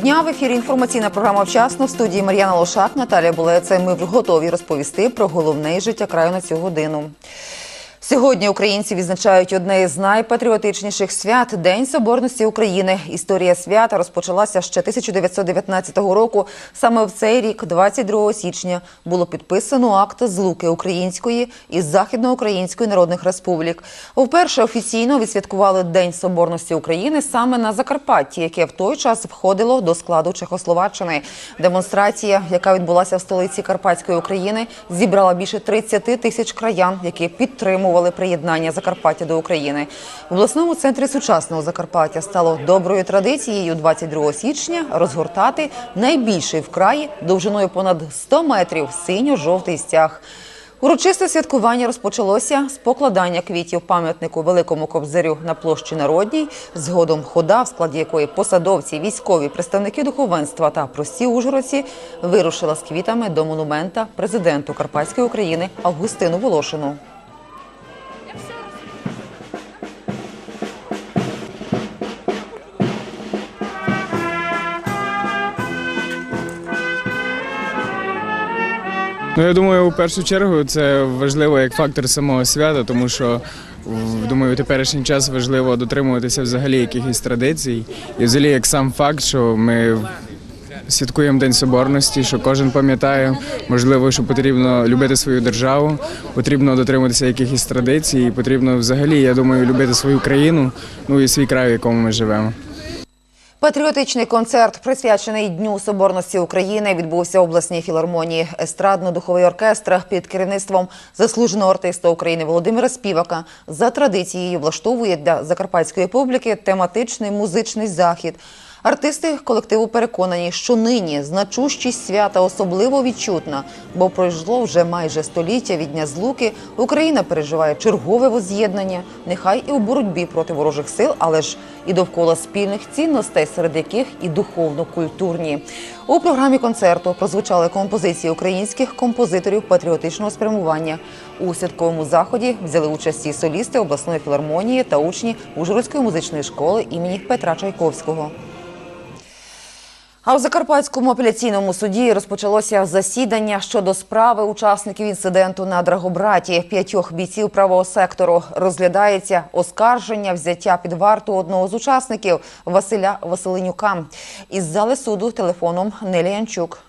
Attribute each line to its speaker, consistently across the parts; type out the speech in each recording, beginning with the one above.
Speaker 1: Дня. В ефірі інформаційна програма «Вчасно» в студії Мар'яна Лошак, Наталія Булеце. Ми готові розповісти про головне життя краю на цю годину. Сьогодні українці відзначають одне із найпатріотичніших свят День Соборності України. Історія свята розпочалася ще 1919 року. Саме в цей рік, 22 січня, було підписано акт злуки Української і Західноукраїнської народних республік. Вперше офіційно відсвяткували День Соборності України саме на Закарпатті, яке в той час входило до складу Чехословаччини. Демонстрація, яка відбулася в столиці Карпатської України, зібрала більше 30 тисяч краян, які підтримували приєднання Закарпаття до України. В обласному центрі сучасного Закарпаття стало доброю традицією 22 січня розгортати найбільший в краї довжиною понад 100 метрів синьо-жовтий стяг. Урочисте святкування розпочалося з покладання квітів пам'ятнику Великому Кобзарю на площі Народній. Згодом хода, в складі якої посадовці, військові, представники духовенства та прості ужгородці вирушила з квітами до монумента президенту Карпатської України Августину Волошину.
Speaker 2: Ну, я думаю, у першу чергу це важливо як фактор самого свята, тому що думаю, у теперішній час важливо дотримуватися взагалі якихось традицій. І взагалі як сам факт, що ми святкуємо День Соборності, що кожен пам'ятає, можливо, що потрібно любити свою державу, потрібно дотримуватися якихось традицій, і потрібно взагалі, я думаю, любити свою країну, ну і свій край, в якому ми живемо.
Speaker 1: Патріотичний концерт, присвячений Дню Соборності України, відбувся в обласній філармонії. Естрадно-духовий оркестр під керівництвом заслуженого артиста України Володимира Співака за традицією влаштовує для закарпатської публіки тематичний музичний захід. Артисти колективу переконані, що нині значущість свята особливо відчутна, бо пройшло вже майже століття від дня злуки. Україна переживає чергове воз'єднання, нехай і у боротьбі проти ворожих сил, але ж і довкола спільних цінностей, серед яких і духовно-культурні. У програмі концерту прозвучали композиції українських композиторів патріотичного спрямування. У святковому заході взяли участь солісти обласної філармонії та учні Ужгородської музичної школи імені Петра Чайковського. А у Закарпатському апеляційному суді розпочалося засідання щодо справи учасників інциденту на Драгобраті. П'ятьох бійців правого сектору розглядається оскарження взяття під варту одного з учасників Василя Василенюка. Із зали суду телефоном Нелі Янчук.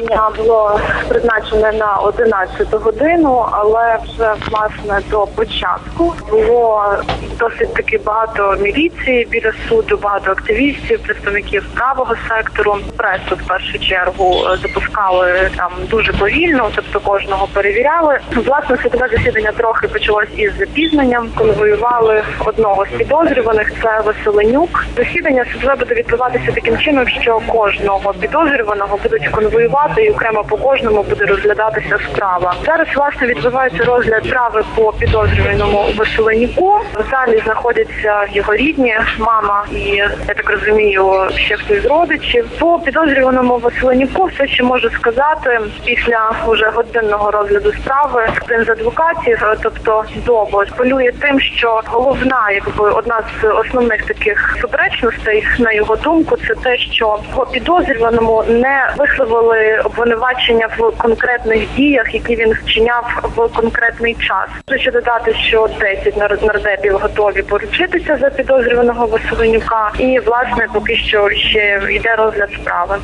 Speaker 3: Дня було призначене на 11 годину, але вже власне до початку було досить таки багато міліції біля суду, багато активістів, представників правого сектору. Пресу в першу чергу е, запускали там дуже повільно, тобто кожного перевіряли. Власне, судове засідання трохи почалось із запізненням. Конвоювали одного з підозрюваних. Це Василенюк. Засідання судове буде відбуватися таким чином, що кожного підозрюваного будуть конвоювати і окремо по кожному буде розглядатися справа. Зараз власне відбувається розгляд справи по підозрюваному Василенюку. В залі знаходяться його рідні, мама і я так розумію, ще хтось з родичів. По підозрюваному Василенюку все, що можу сказати після уже годинного розгляду справи один з адвокатів, тобто Добо, полює тим, що головна, якби одна з основних таких суперечностей, на його думку, це те, що по підозрюваному не висловили обвинувачення в конкретних діях, які він вчиняв в конкретний час. Хочу додати, що 10 нар- нардепів готові поручитися за підозрюваного Василенюка, і власне поки що ще йде розгляд справи.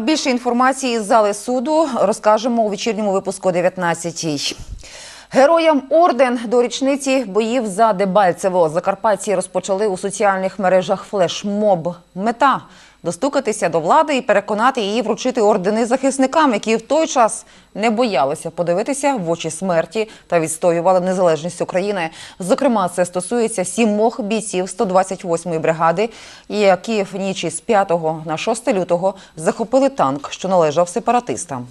Speaker 1: Більше інформації з зали суду розкажемо у вечірньому випуску о 19-й. Героям орден до річниці боїв за Дебальцево. Закарпатці розпочали у соціальних мережах флешмоб. Мета достукатися до влади і переконати її вручити ордени захисникам, які в той час не боялися подивитися в очі смерті та відстоювали незалежність України. Зокрема, це стосується сімох бійців 128-ї бригади, які в ніч із 5 на 6 лютого захопили танк, що належав сепаратистам.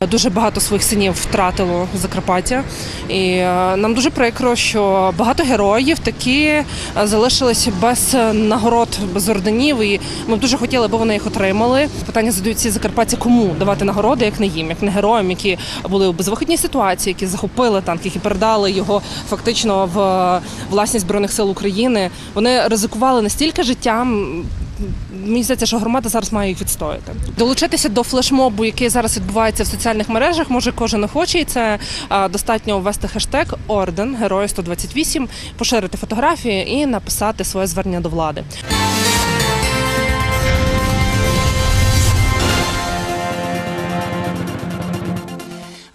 Speaker 4: Дуже багато своїх синів втратило Закарпаття, і е, нам дуже прикро, що багато героїв такі е, залишились без нагород, без орденів. І ми б дуже хотіли, аби вони їх отримали. Питання задають ці закарпатці, кому давати нагороди, як не їм, як не героям, які були у безвихідній ситуації, які захопили танк, які передали його фактично в е, власність збройних сил України. Вони ризикували настільки життям. Мені здається, що громада зараз має їх відстояти. Долучитися до флешмобу, який зараз відбувається в соціальних мережах, може кожен охочий. Це достатньо ввести хештег орден Герої 128, поширити фотографії і написати своє звернення до влади.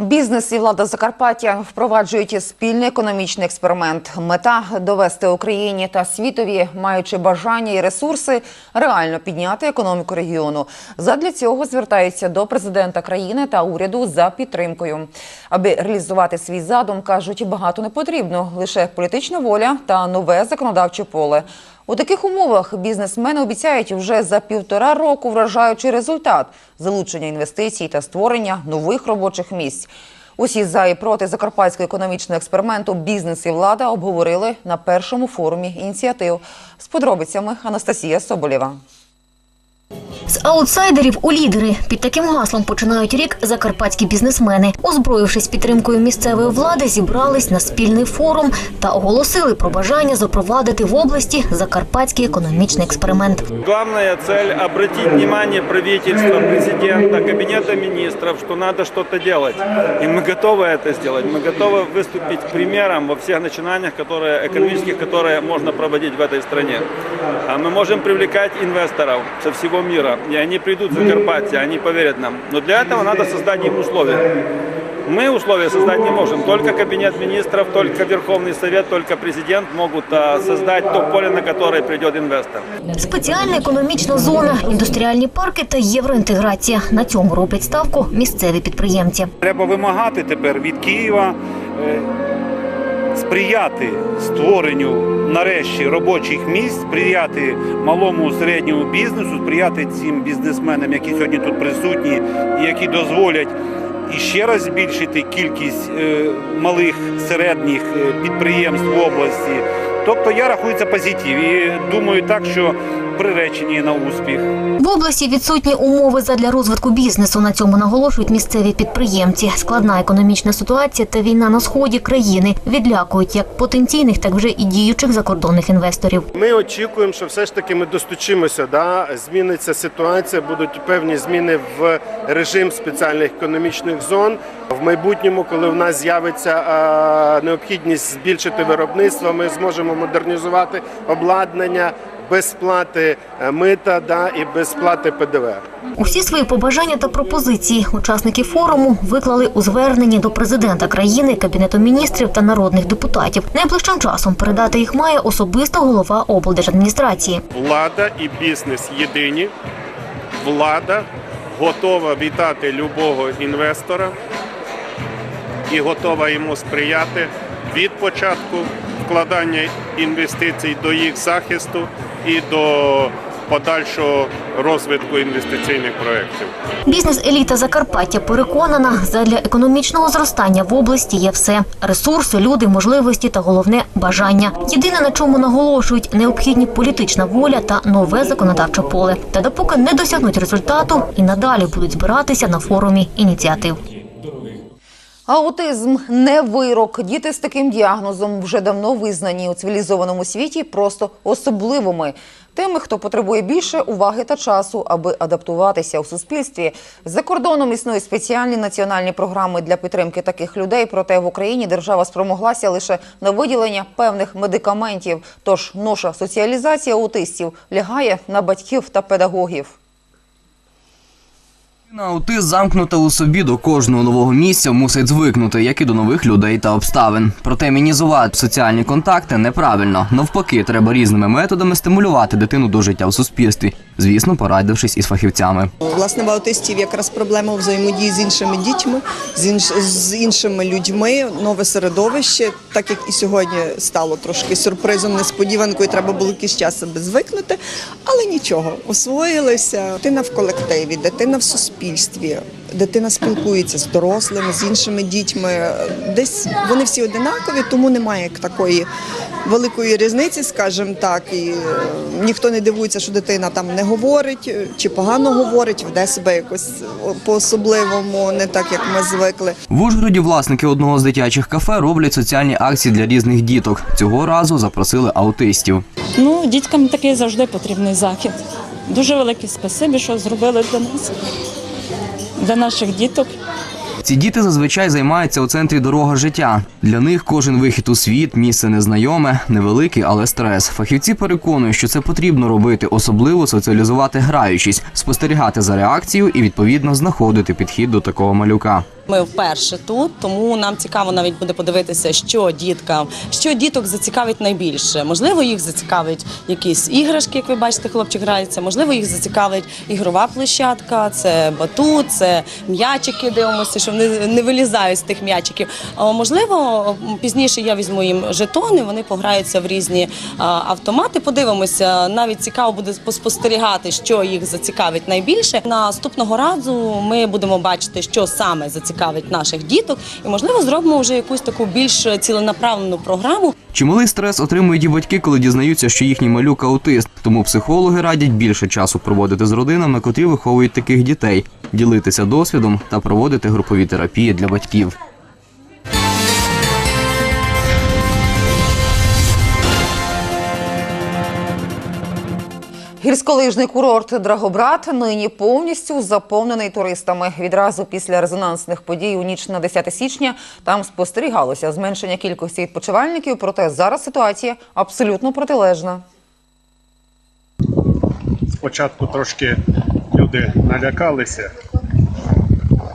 Speaker 1: Бізнес і влада Закарпаття впроваджують спільний економічний експеримент. Мета довести Україні та світові, маючи бажання і ресурси, реально підняти економіку регіону. Задля цього звертаються до президента країни та уряду за підтримкою. Аби реалізувати свій задум, кажуть, багато не потрібно лише політична воля та нове законодавче поле. У таких умовах бізнесмени обіцяють вже за півтора року вражаючий результат залучення інвестицій та створення нових робочих місць. Усі за і проти закарпатського економічного експерименту бізнес і влада обговорили на першому форумі ініціатив. З подробицями Анастасія Соболєва.
Speaker 5: З аутсайдерів у лідери під таким гаслом починають рік закарпатські бізнесмени. Озброївшись підтримкою місцевої влади, зібрались на спільний форум та оголосили про бажання запровадити в області закарпатський економічний експеримент.
Speaker 6: Главная цель – обратить внимание правительства, президента, кабинета министров, что надо что-то делать. И мы готовы это сделать. Мы готовы выступить примером во всех начинаниях которые, экономических, которые можно проводить в этой стране. А Мы можем привлекать инвесторов со всего мира, и они придут в Закарпатье, они поверят нам. Но для этого надо создать им условия. Мы условия создать не можем. Только Кабинет министров, только Верховный Совет, только президент могут а, создать то поле, на которое придет инвестор.
Speaker 5: Спеціальна економічна зона, індустріальні парки та євроінтеграція. На цьому роблять ставку місцеві підприємці.
Speaker 7: Треба вимагати тепер від Києва е, сприяти створенню нарешті робочих місць, сприяти малому середньому бізнесу, сприяти цим бізнесменам, які сьогодні тут присутні, і які дозволять ще раз збільшити кількість е, малих середніх е, підприємств в області. Тобто я рахую це позитив і думаю так, що приречені на успіх.
Speaker 5: В області відсутні умови задля розвитку бізнесу. На цьому наголошують місцеві підприємці. Складна економічна ситуація та війна на сході країни відлякують як потенційних, так вже і діючих закордонних інвесторів.
Speaker 8: Ми очікуємо, що все ж таки ми достучимося. Да? Зміниться ситуація, будуть певні зміни в режим спеціальних економічних зон. В майбутньому, коли в нас з'явиться необхідність збільшити виробництво, ми зможемо модернізувати обладнання без сплати е, мита да, і без сплати ПДВ.
Speaker 5: Усі свої побажання та пропозиції учасники форуму виклали у зверненні до президента країни, кабінету міністрів та народних депутатів. Найближчим часом передати їх має особисто голова облдержадміністрації.
Speaker 8: Влада і бізнес єдині. Влада готова вітати любого інвестора і готова йому сприяти від початку вкладання інвестицій до їх захисту і до подальшого розвитку інвестиційних проєктів.
Speaker 5: Бізнес-еліта Закарпаття переконана, задля економічного зростання в області є все: ресурси, люди, можливості та головне бажання. Єдине на чому наголошують необхідні політична воля та нове законодавче поле. Та допоки не досягнуть результату, і надалі будуть збиратися на форумі ініціатив.
Speaker 1: Аутизм не вирок. Діти з таким діагнозом вже давно визнані у цивілізованому світі просто особливими. Тими, хто потребує більше уваги та часу, аби адаптуватися у суспільстві. За кордоном існують спеціальні національні програми для підтримки таких людей. Проте в Україні держава спромоглася лише на виділення певних медикаментів. Тож ноша соціалізація аутистів лягає на батьків та педагогів.
Speaker 9: Аутист замкнута у собі до кожного нового місця мусить звикнути, як і до нових людей та обставин. Проте мінізувати соціальні контакти неправильно. Навпаки, треба різними методами стимулювати дитину до життя в суспільстві, звісно, порадившись із фахівцями.
Speaker 10: Власне, в аутистів якраз проблема взаємодії з іншими дітьми, з, інш... з іншими людьми, нове середовище, так як і сьогодні стало трошки сюрпризом, несподіванкою, треба було якийсь час себе звикнути, але нічого, освоїлися. Дитина в колективі, дитина в суспільстві. дитина спілкується з дорослими, з іншими дітьми. Десь вони всі одинакові, тому немає такої великої різниці, скажімо так. І е, ніхто не дивується, що дитина там не говорить е, чи погано говорить, веде себе якось е, по-особливому, не так як ми звикли.
Speaker 9: В Ужгороді власники одного з дитячих кафе роблять соціальні акції для різних діток. Цього разу запросили аутистів.
Speaker 11: Ну, діткам такий завжди потрібний захід. Дуже велике спасибі, що зробили для нас, для наших діток.
Speaker 9: Ці діти зазвичай займаються у центрі дорога життя. Для них кожен вихід у світ, місце незнайоме, невеликий, але стрес. Фахівці переконують, що це потрібно робити, особливо соціалізувати граючись, спостерігати за реакцією і відповідно знаходити підхід до такого малюка.
Speaker 12: Ми вперше тут, тому нам цікаво навіть буде подивитися, що діткам, що діток зацікавить найбільше. Можливо, їх зацікавить якісь іграшки, як ви бачите, хлопчик грається. Можливо, їх зацікавить ігрова площадка, це батут, це м'ячики. Дивимося, що вони не вилізають з тих м'ячиків. Можливо, пізніше я візьму їм жетони, вони пограються в різні автомати. Подивимося, навіть цікаво буде поспостерігати, що їх зацікавить найбільше. Наступного разу ми будемо бачити, що саме зацікавить наших діток, і можливо зробимо вже якусь таку більш ціленаправлену програму.
Speaker 9: Чималий стрес отримують і батьки, коли дізнаються, що їхній малюк аутист. Тому психологи радять більше часу проводити з родинами, котрі виховують таких дітей, ділитися досвідом та проводити групові терапії для батьків.
Speaker 1: Гірськолижний курорт Драгобрат нині повністю заповнений туристами. Відразу після резонансних подій у ніч на 10 січня там спостерігалося зменшення кількості відпочивальників, проте зараз ситуація абсолютно протилежна.
Speaker 8: Спочатку трошки люди налякалися,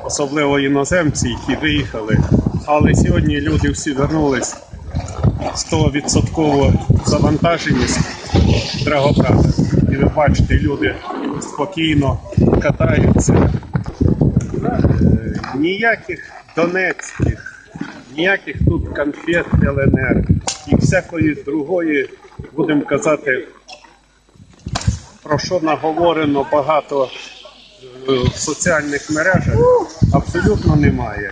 Speaker 8: особливо іноземці, які виїхали. Але сьогодні люди всі вернулись 100% завантаженість Драгобрата. Ви бачите, люди спокійно катаються. Е, Ніяких донецьких, ніяких тут конфет ЛНР і всякої другої, будемо казати, про що наговорено багато е, в соціальних мережах, абсолютно немає.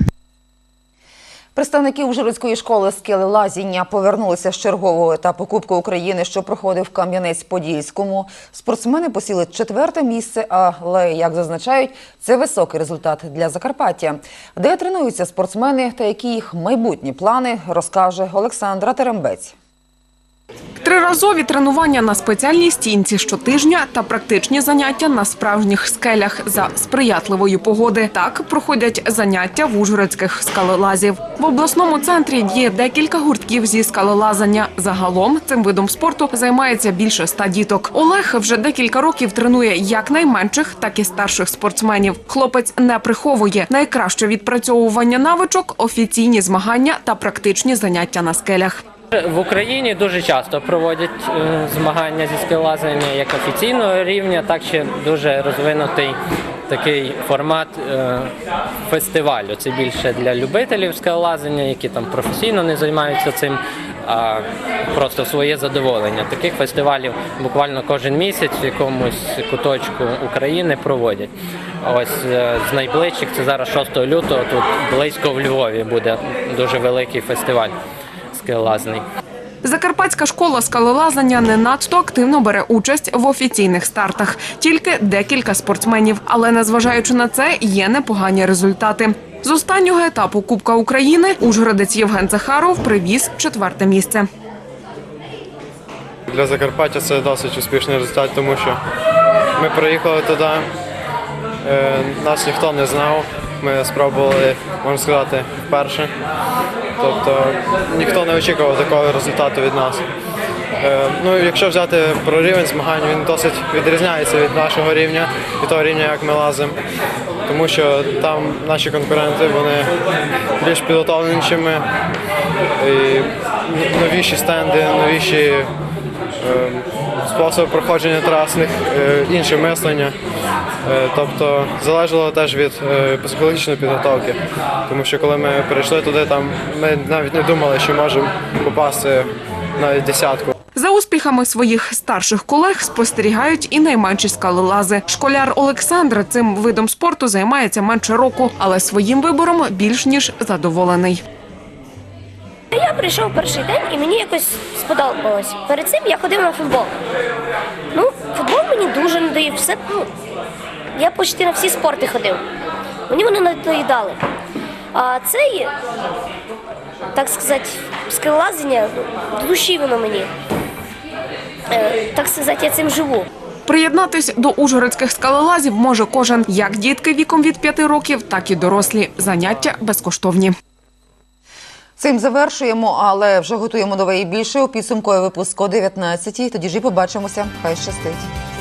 Speaker 1: Представники Ужгородської школи скелелазіння повернулися з чергового етапу Кубку України, що проходив Кам'янець-Подільському. Спортсмени посіли четверте місце, але, як зазначають, це високий результат для Закарпаття. Де тренуються спортсмени та які їх майбутні плани, розкаже Олександра Терембець.
Speaker 13: Триразові тренування на спеціальній стінці щотижня та практичні заняття на справжніх скелях за сприятливої погоди. Так проходять заняття в ужгородських скалолазів. В обласному центрі діє декілька гуртків зі скалолазання. Загалом цим видом спорту займається більше ста діток. Олег вже декілька років тренує як найменших, так і старших спортсменів. Хлопець не приховує найкраще відпрацьовування навичок, офіційні змагання та практичні заняття на скелях.
Speaker 14: В Україні дуже часто проводять е, змагання зі скелазання як офіційного рівня, так ще дуже розвинутий такий формат е, фестивалю. Це більше для любителів скелазання, які там професійно не займаються цим, а просто своє задоволення. Таких фестивалів буквально кожен місяць в якомусь куточку України проводять. Ось е, з найближчих це зараз 6 лютого. Тут близько в Львові буде дуже великий фестиваль скелазний.
Speaker 13: Закарпатська школа скалолазання не надто активно бере участь в офіційних стартах. Тільки декілька спортсменів. Але незважаючи на це, є непогані результати. З останнього етапу Кубка України ужгородець Євген Захаров привіз четверте місце.
Speaker 15: Для Закарпаття це досить успішний результат, тому що ми приїхали туди, е, нас ніхто не знав. Ми спробували, можна сказати, вперше. Тобто ніхто не очікував такого результату від нас. Е, Ну, якщо взяти про рівень змагань, він досить відрізняється від нашого рівня, від того рівня, як ми лазимо. Тому що там наші конкуренти вони більш підготовлені. І новіші стенди, новіші е, способи проходження трасних, е, інше мислення. Е, Тобто залежало теж від е, психологічної підготовки. Тому що коли ми перейшли туди, там ми навіть не думали, що можемо попасти навіть десятку.
Speaker 13: За успіхами своїх старших колег спостерігають і найменші скалолази. Школяр Олександр цим видом спорту займається менше року, але своїм вибором більш ніж задоволений.
Speaker 16: Я прийшов перший день і мені якось сподобалось. Перед цим я ходив на футбол. Ну, футбол мені дуже надоїв. Все, ну, я почти на всі спорти ходив. Мені вони надоїдали. А цей, так сказати, скелелазення, до душі воно мені. Е, так сказати, я цим живу.
Speaker 13: Приєднатись до ужгородських скалолазів може кожен, як дітки віком від 5 років, так і дорослі. Заняття безкоштовні.
Speaker 1: Цим завершуємо, але вже готуємо нове і більше у підсумковий випуск о 19 Тоді ж і побачимося. Хай щастить.